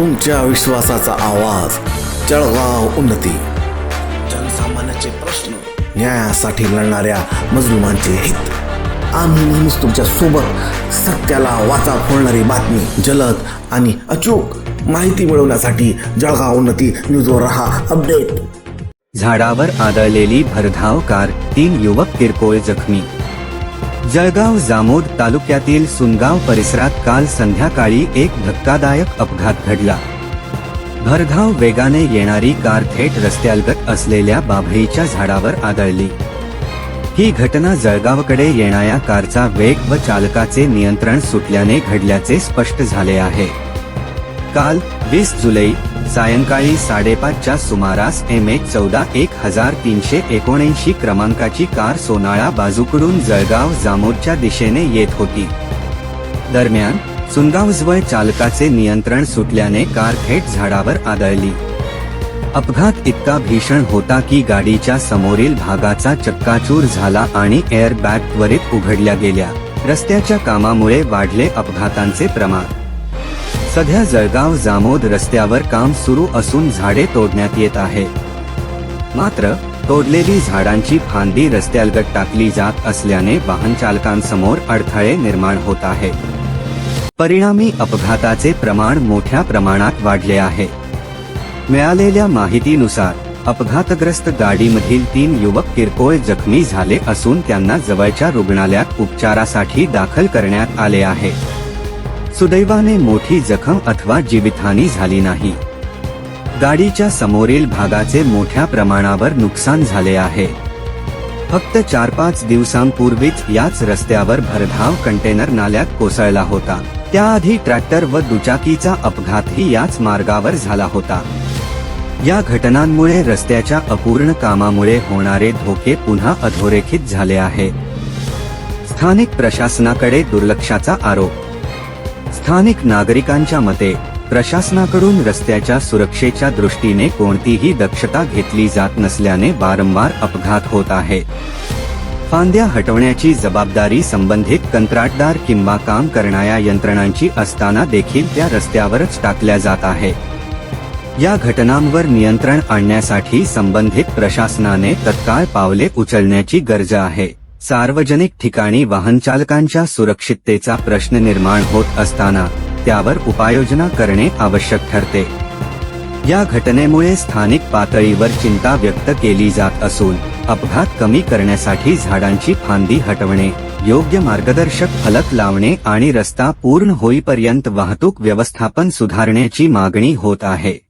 तुमच्या विश्वासाचा आवाज. जळगाव उन्नती. जनसामान्याचे प्रश्न न्यायासाठी लढणाऱ्या मजलुमांचे हित. आम्ही नेहमीच तुमच्यासोबत सत्याला वाचा फोडणारी बातमी जलद आणि अचूक माहिती मिळवण्यासाठी जळगाव उन्नती न्यूजवर रहा अपडेट. झाडावर आदळलेली भरधाव कार तीन युवक किरकोळ जखमी जळगाव जामोद तालुक्यातील सुनगाव परिसरात काल संध्याकाळी एक धक्कादायक अपघात घडला. भरधाव वेगाने येणारी कार थेट रस्त्यालगत असलेल्या बाभळीच्या झाडावर आदळली. ही घटना जळगावकडे येणाऱ्या कारचा वेग व चालकाचे नियंत्रण सुटल्याने घडल्याचे स्पष्ट झाले आहे. काल वीस जुलै सायंकाळी साडेपाचच्या सुमारास एम एच चौदा एक हजार तीनशे एकोणऐंशी क्रमांकाची कार सोनाळा बाजूकडून जळगाव जामोदच्या दिशेने येत होती. दरम्यान सुनगावजवळ चालकाचे नियंत्रण सुटल्याने कार थेट झाडावर आदळली. अपघात इतका भीषण होता की गाडीच्या समोरील भागाचा चक्काचूर झाला आणि एअरबॅग त्वरित उघडल्या गेल्या. रस्त्याच्या कामामुळे वाढले अपघातांचे प्रमाण. सध्या जळगाव जामोद रस्त्यावर काम सुरू असून झाडे तोडण्यात येत आहे. मात्र तोडलेली झाडांची फांदी रस्त्यालगत टाकली जात असल्याने वाहन चालकांसमोर अडथळे निर्माण होत आहे. परिणामी अपघाताचे प्रमाण मोठ्या प्रमाणात वाढले आहे. मिळालेल्या माहितीनुसार अपघातग्रस्त गाडीमधील तीन युवक किरकोळ जखमी झाले असून त्यांना जवळच्या रुग्णालयात उपचारासाठी दाखल करण्यात आले आहे. सुदैवाने मोठी जखम अथवा जीवितहानी झाली नाही. गाडीच्या समोरील भागाचे मोठ्या प्रमाणावर नुकसान झाले आहे. फक्त चार पाच दिवसांपूर्वीच याच रस्त्यावर भरधाव कंटेनर नाल्यात कोसळला होता. त्याआधी ट्रॅक्टर व दुचाकीचा अपघातही याच मार्गावर झाला होता. या घटनांमुळे रस्त्याच्या अपूर्ण कामामुळे होणारे धोके पुन्हा अधोरेखित झाले आहे. स्थानिक प्रशासनाकडे दुर्लक्षाचा आरोप स्थानिक नागरिकांच्या मते प्रशासनाकडून रस्त्याच्या सुरक्षेच्या दृष्टीने कोणतीही दक्षता घेतली जात नसल्याने वारंवार अपघात होत आहे. फांद्या हटवण्याची जबाबदारी संबंधित कंत्राटदार किंवा काम करणाऱ्या यंत्रणांची असताना देखील त्या रस्त्यावरच टाकल्या जात आहे. या घटनांवर नियंत्रण आणण्यासाठी संबंधित प्रशासनाने तत्काळ पावले उचलण्याची गरज आहे. सार्वजनिक ठिकाणी वाहनचालकांच्या सुरक्षिततेचा प्रश्न निर्माण होत असताना त्यावर उपाययोजना करणे आवश्यक ठरते. या घटनेमुळे स्थानिक पातळीवर चिंता व्यक्त केली जात असून अपघात कमी करण्यासाठी झाडांची फांदी हटवणे योग्य मार्गदर्शक फलक लावणे आणि रस्ता पूर्ण होईपर्यंत वाहतूक व्यवस्थापन सुधारण्याची मागणी होत आहे.